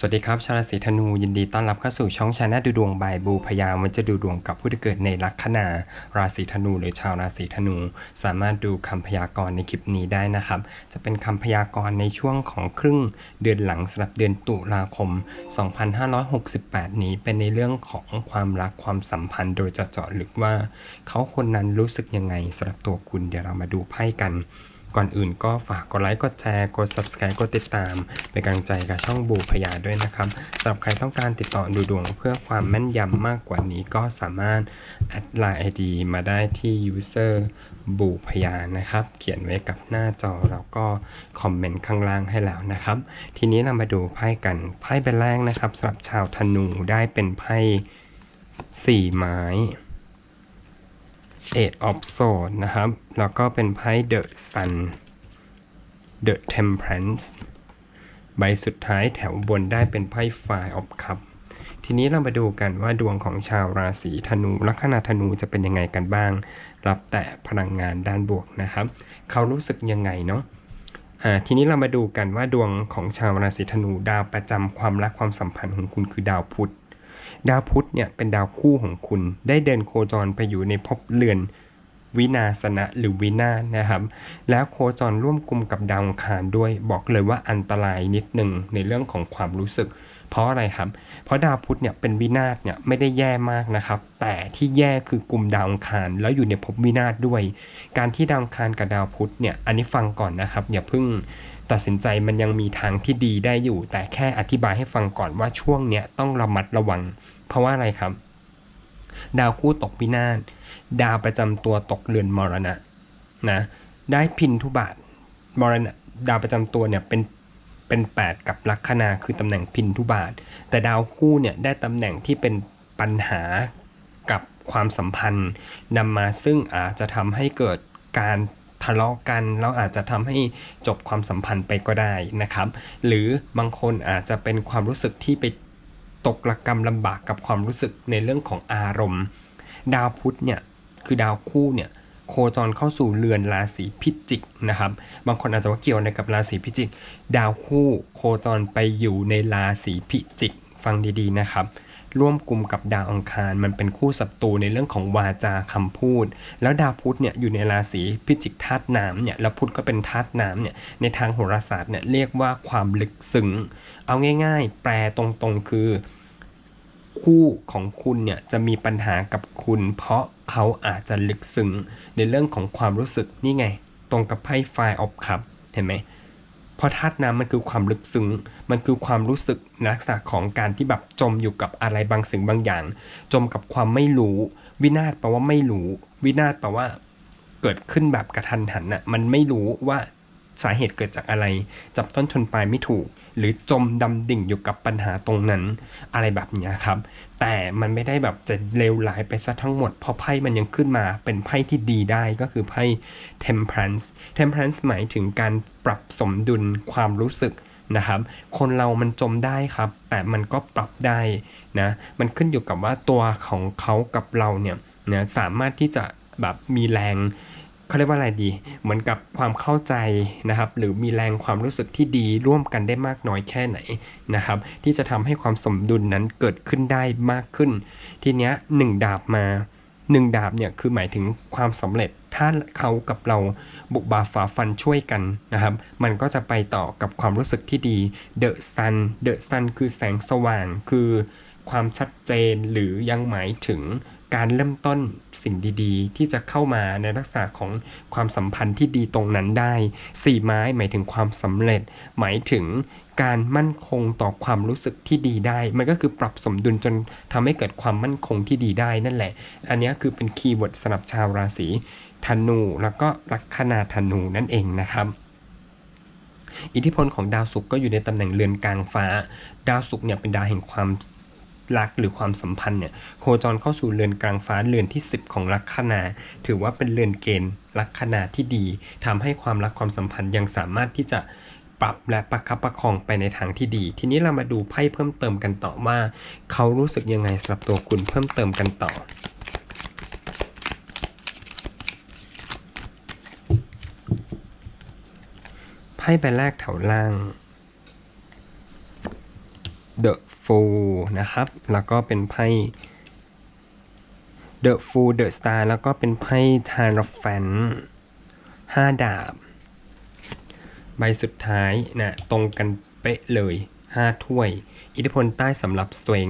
สวัสดีครับ ชาวราศีธนูยินดีต้อนรับเข้าสู่ช่องชาแนลดูดวงบายบูพยามันจะดูดวงกับผู้ที่เกิดในลัคนาราศีธนูหรือชาวราศีธนู สามารถดูคำพยากรณ์ในคลิปนี้ได้นะครับ จะเป็นคำพยากรณ์ในช่วงของครึ่งเดือนหลังสำหรับเดือนตุลาคม 2568 นี้เป็นในเรื่องของความรักความสัมพันธ์ โดยเจาะลึกว่า เขาคนนั้นรู้สึกยังไงสำหรับตัวคุณเดี๋ยวเรามาดูไพ่กัน ก่อนอื่นก็ฝากกดไลค์ กดแชร์ กด subscribe กดติดตาม เป็นกำลังใจกับช่องบูพยาด้วยนะครับสำหรับใครต้องการติดต่อดูดวงเพื่อความแม่นยำมากกว่านี้ก็สามารถแอดไลน์ ID มาได้ที่ user บูพยานะครับ เขียนไว้กับหน้าจอแล้วก็คอมเมนต์ข้างล่างให้แล้วนะครับ ทีนี้เรามาดูไพ่กันไพ่เป็นแรกนะครับสำหรับชาวธนูได้เป็นไพ่สี่ไม้ Eight of Swords นะครับ แล้วก็เป็นไพ่ The Sun The Temperance ใบสุดท้ายแถวบนได้เป็นไพ่ Five of Cup ทีนี้เรามาดูกันว่าดวงของชาวราศีธนูลัคนาธนูจะเป็นยังไงกันบ้าง รับแต่พลังงานด้านบวกนะครับ เขารู้สึกยังไงเนาะอ่าทีนี้เรามาดูกันว่าดวงของชาวราศีธนูดาวประจำความรักความสัมพันธ์ของคุณคือดาวพุธ ดาวพุธเนี่ยเป็นดาวคู่ของคุณ ได้เดินโคจรไปอยู่ในภพเรือนวินาศนะหรือวินาศนะครับ แล้วโคจรร่วมกลุ่มกับดาวอังคารด้วยบอกเลยว่าอันตรายนิดหนึ่งในเรื่องของความรู้สึก เพราะอะไรครับ เพราะดาวพุธเนี่ยเป็นวินาศเนี่ยไม่ได้แย่มากนะครับ แต่ที่แย่คือกลุ่มดาวอังคารแล้วอยู่ในภพวินาศด้วย การที่ดาวอังคารกับดาวพุธเนี่ยอันนี้ฟังก่อนนะครับอย่าเพิ่ง ตัดสินใจมันยังมีทางที่ดีได้อยู่ แต่แค่อธิบายให้ฟังก่อนว่าช่วงเนี้ยต้องระมัดระวัง เพราะว่าอะไรครับ ดาวคู่ตกพินาศดาวประจำตัวตกเรือนมรณะนะได้พินทุบาทมรณะดาวประจำตัวเนี่ยเป็นเป็นแปดกับลัคนาคือตำแหน่งพินทุบาท แต่ดาวคู่เนี่ยได้ตำแหน่งที่เป็นปัญหากับความสัมพันธ์นำมาซึ่งอาจจะทำให้เกิดการ ทะเลาะกันแล้วอาจจะทำให้จบความสัมพันธ์ไปก็ได้นะครับ หรือบางคนอาจจะเป็นความรู้สึกที่ไปตกระกรรมลำบากกับความรู้สึกในเรื่องของอารมณ์ ดาวพุธเนี่ยคือดาวคู่เนี่ยโคจรเข้าสู่เรือนราศีพิจิกนะครับ บางคนอาจจะว่าเกี่ยวในกับราศีพิจิก ดาวคู่โคจรไปอยู่ในราศีพิจิก ฟังดีๆนะครับ ร่วมกลุ่มกับดาวอังคาร มันเป็นคู่ศัตรูในเรื่องของวาจาคำพูด แล้วดาวพุธเนี่ยอยู่ในราศีพิจิกธาตุน้ำเนี่ยแล้วพุธก็เป็นธาตุน้ำเนี่ยในทางโหราศาสตร์เนี่ยเรียกว่าความลึกซึ้งเอาง่าย ๆ แปลตรงๆคือคู่ของคุณเนี่ยจะมีปัญหากับคุณ เพราะเขาอาจจะลึกซึ้งในเรื่องของความรู้สึกนี่ไง ตรงกับไพ่ไฟออฟคัพเห็นไหม เพราะธาตุน้ำมันคือความลึกซึ้ง มันคือความรู้สึกลักษณะของการที่แบบจมอยู่กับอะไรบางสิ่งบางอย่าง จมกับความไม่รู้ วินาศแปลว่าไม่รู้ วินาศแปลว่า เกิดขึ้นแบบกระทันหันน่ะ มันไม่รู้ว่า สาเหตุเกิดจากอะไร จับต้นชนปลายไม่ถูก หรือจมดำดิ่งอยู่กับปัญหาตรงนั้น อะไรแบบนี้ครับ แต่มันไม่ได้แบบจะเลวร้ายไปซะทั้งหมด เพราะไพ่มันยังขึ้นมาเป็นไพ่ที่ดีได้ก็คือไพ่ temperance temperance หมายถึงการปรับสมดุลความรู้สึกนะครับคนเรามันจมได้ครับ แต่มันก็ปรับได้นะมันขึ้นอยู่กับว่าตัวของเขากับเราเนี่ยนะสามารถที่จะแบบมีแรง เขาเรียกว่าอะไรดี เหมือนกับความเข้าใจนะครับ หรือมีแรงความรู้สึกที่ดีร่วมกันได้มากน้อยแค่ไหนนะครับ ที่จะทำให้ความสมดุลนั้นเกิดขึ้นได้มากขึ้น ทีเนี้ยหนึ่งดาบมาหนึ่งดาบเนี่ยคือหมายถึงความสำเร็จถ้าเขากับเราบุกบาฝ่าฟันช่วยกันนะครับ มันก็จะไปต่อกับความรู้สึกที่ดี The Sun The Sun คือแสงสว่างคือความชัดเจนหรือยังหมายถึง การเริ่มต้นสิ่งดีๆ ที่จะเข้ามาในลักษณะของความสัมพันธ์ที่ดีตรงนั้นได้สี่ไม้หมายถึงความสำเร็จ หมายถึงการมั่นคงต่อความรู้สึกที่ดีได้ มันก็คือปรับสมดุลจนทำให้เกิดความมั่นคงที่ดีได้นั่นแหละ อันนี้คือเป็นคีย์เวิร์ดสำหรับชาวราศีธนูแล้วก็ลัคนาธนูนั่นเองนะครับอิทธิพลของดาวศุกร์ก็อยู่ในตำแหน่งเรือนกลางฟ้า ดาวศุกร์เนี่ยเป็นดาวแห่งความ รักหรือความสัมพันธ์เนี่ยโคจรเข้าสู่เรือนกลางฟ้าเรือนที่ 10 ของลัคนา ถือว่าเป็นเรือนเกณฑ์ลัคนาที่ดีทำให้ความรักความสัมพันธ์ยังสามารถที่จะปรับและประคับประคองไปในทางที่ดี ทีนี้เรามาดูไพ่เพิ่มเติมกันต่อว่า เขารู้สึกยังไงสำหรับตัวคุณเพิ่มเติมกันต่อไพ่ใบแรกแถวล่าง The Fool นะครับ แล้วก็เป็นไพ่ The Fool The Star แล้วก็เป็นไพ่ t a r a f a n ห้าดาบ ใบสุดท้ายนะตรงกันเป๊ะเลย5ถ้วย อิทธิพลใต้สำหรับสเวง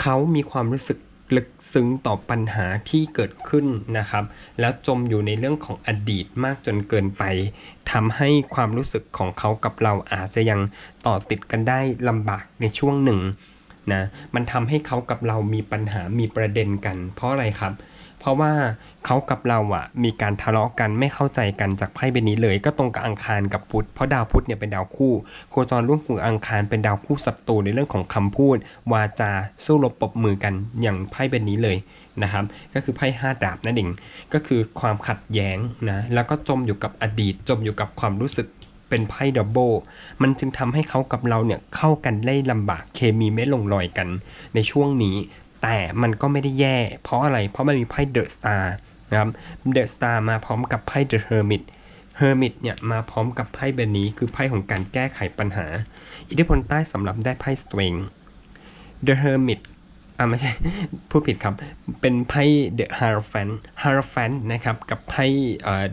เขามีความรู้สึก ลึกซึ้งต่อปัญหาที่เกิดขึ้นนะครับ แล้วจมอยู่ในเรื่องของอดีตมากจนเกินไปทำให้ความรู้สึกของเขากับเราอาจจะยังต่อติดกันได้ลำบากในช่วงหนึ่งนะมันทำให้เขากับเรามีปัญหามีประเด็นกัน เพราะอะไรครับเพราะว่าเขากับเราอะมีการทะเลาะกันไม่เข้าใจกันจากไพ่ใบนี้เลย ก็ตรงกับอังคารกับพุธเพราะดาวพุธเนี่ยเป็นดาวคู่ โคจรร่วมกับอังคารเป็นดาวคู่ศัตรูในเรื่องของคำพูด วาจาสู้รบปรบมือกันอย่างไพ่ใบนี้เลยนะครับ ก็คือไพ่ห้าดาบนั่นเองก็คือความขัดแย้งนะแล้วก็จมอยู่กับอดีต จมอยู่กับความรู้สึกเป็นไพ่ดับเบิลมันจึงทำให้เขากับเราเนี่ยเข้ากันได้ลำบากเคมีไม่ลงรอยกันในช่วงนี้ แต่มันก็ไม่ได้แย่ เพราะอะไร เพราะมันมีไพ่เดอะสตาร์นะครับเดอะสตาร์มาพร้อมกับไพ่เดอะเฮอร์มิตเฮอร์มิตเนี่ยมาพร้อมกับไพ่ใบนี้คือไพ่ของการแก้ไขปัญหา อิทธิพลใต้สำหรับได้ไพ่สตริง The Hermit อ่าไม่ใช่พูดผิดครับ เป็นไพ่ The Hierophant Hierophant นะครับกับไพ่เอ่อ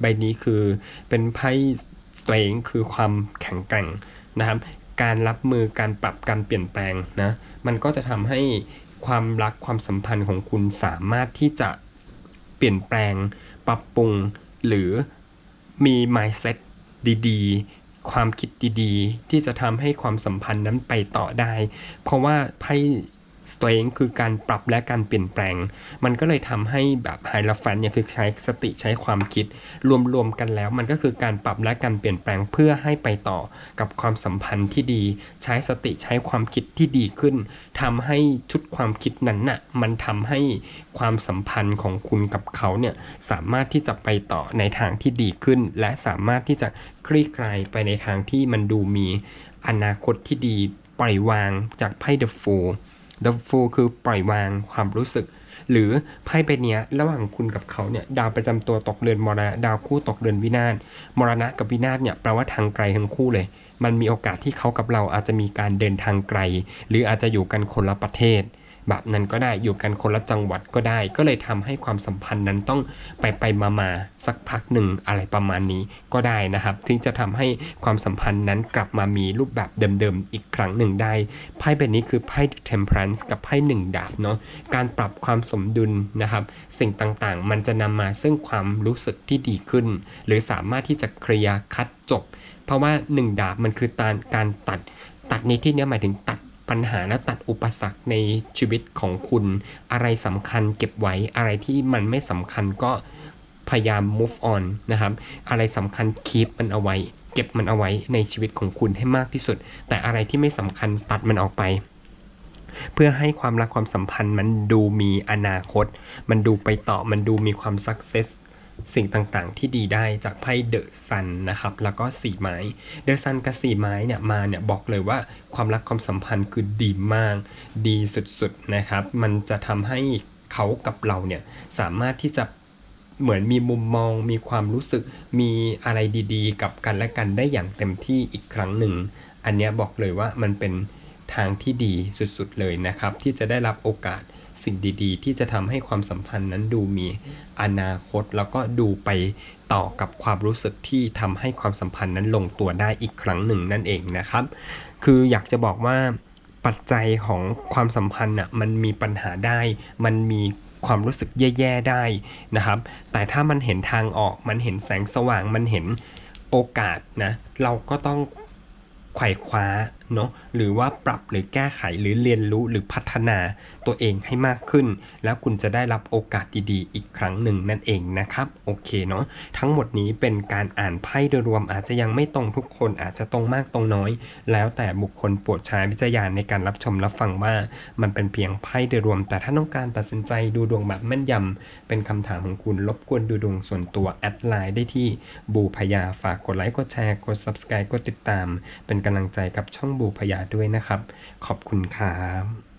ใบนี้คือเป็นไพ่ Strength คือความแข็งแกร่งนะครับการรับมือการปรับการเปลี่ยนแปลงนะมันก็จะทำให้ ความรักความสัมพันธ์ของคุณสามารถที่จะเปลี่ยนแปลง ปรับปรุง หรือมี mindset ดีๆ ความคิดดีๆ ที่จะทำให้ความสัมพันธ์นั้นไปต่อได้ เพราะว่าไพ่ strength คือการปรับและการเปลี่ยนแปลง มันก็เลยทำให้แบบไฮลาฟันเนี่ยคือใช้สติใช้ความคิด รวมๆกันแล้ว มันก็คือการปรับและการเปลี่ยนแปลงเพื่อให้ไปต่อกับความสัมพันธ์ที่ดี ใช้สติใช้ความคิดที่ดีขึ้นทำให้ชุดความคิดนั้นน่ะมันทำให้ความสัมพันธ์ของคุณกับเขาเนี่ยสามารถที่จะไปต่อในทางที่ดีขึ้น และสามารถที่จะคลี่คลายไปในทางที่มันดูมีอนาคตที่ดีปล่อยวางจากไพ่ The Fool The Fool คือปล่อยวางความรู้สึก หรือไพ่ใบนี้ระหว่างคุณกับเขาเนี่ยดาวประจำตัวตกเรือนมรณะดาวคู่ตกเรือนวินาศมรณะกับวินาศเนี่ยแปลว่าทางไกลทั้งคู่เลย มันมีโอกาสที่เขากับเราอาจจะมีการเดินทางไกล หรืออาจจะอยู่กันคนละประเทศ แบบนั้นก็ได้อยู่กันคนละจังหวัดก็ได้ ก็เลยทำให้ความสัมพันธ์นั้นต้องไปไปมามาสักพักหนึ่งอะไรประมาณนี้ก็ได้นะครับถึงจะทำให้ความสัมพันธ์นั้นกลับมามีรูปแบบเดิมๆอีกครั้งหนึ่งได้ไพ่ใบนี้คือไพ่ Temperance กับไพ่หนึ่งดาบเนาะการปรับความสมดุลนะครับสิ่งต่างๆ มันจะนำมาซึ่งความรู้สึกที่ดีขึ้น หรือสามารถที่จะเคลียร์คัดจบ เพราะว่าหนึ่งดาบมันคือการการตัดตัดในที่เนี้ยหมายถึงตัด ปัญหาและตัดอุปสรรคในชีวิตของคุณ อะไรสำคัญเก็บไว้อะไรที่มันไม่สำคัญก็พยายาม move on นะครับ อะไรสำคัญ keep มันเอาไว้ เก็บมันเอาไว้ในชีวิตของคุณให้มากที่สุด แต่อะไรที่ไม่สำคัญตัดมันออกไป เพื่อให้ความรักความสัมพันธ์มันดูมีอนาคต มันดูไปต่อมันดูมีความ success สิ่งต่างๆ ที่ดีได้จากไพ่เดอะซันนะครับ แล้วก็สี่ไม้เดอะซันกับสี่ไม้เนี่ยมาเนี่ยบอกเลยว่าความรักความสัมพันธ์คือดีมาก ดีสุดๆนะครับ มันจะทำให้เขากับเราเนี่ยสามารถที่จะเหมือนมีมุมมอง มีความรู้สึกมีอะไรดีๆ กับกันและกันได้อย่างเต็มที่อีกครั้งหนึ่ง อันนี้บอกเลยว่ามันเป็นทางที่ดีสุดๆเลยนะครับ ที่จะได้รับโอกาส สิ่งดีๆ ที่จะทำให้ความสัมพันธ์นั้นดูมีอนาคต แล้วก็ดูไปต่อกับความรู้สึกที่ทำให้ความสัมพันธ์นั้นลงตัวได้อีกครั้งหนึ่งนั่นเองนะครับ คืออยากจะบอกว่าปัจจัยของความสัมพันธ์น่ะมันมีปัญหาได้ มันมีความรู้สึกแย่ๆได้นะครับ แต่ถ้ามันเห็นทางออก มันเห็นแสงสว่าง มันเห็นโอกาสนะ เราก็ต้องไขว่คว้าเนาะหรือว่าปรับหรือแก้ไขหรือเรียนรู้หรือพัฒนาตัวเองให้มากขึ้น แล้วคุณจะได้รับโอกาสดีๆ อีกครั้งหนึ่งนั่นเองนะครับโอเคเนาะทั้งหมดนี้เป็นการอ่านไพ่โดยรวมอาจจะยังไม่ตรงทุกคนอาจจะตรงมากตรงน้อย แล้วแต่บุคคลโปรดใช้วิจารณญาในการรับชมรับฟังว่ามันเป็นเพียงไพ่โดยรวม แต่ถ้าต้องการตัดสินใจดูดวงแบบแม่นยำเป็นคำถามของคุณรบกวนดูดวงส่วนตัวแอดไลน์ได้ที่บูพยาฝากกดไลค์กดแชร์กด subscribe กดติดตาม เป็นกำลังใจกับช่องบูพยาด้วยนะครับ ขอบคุณครับ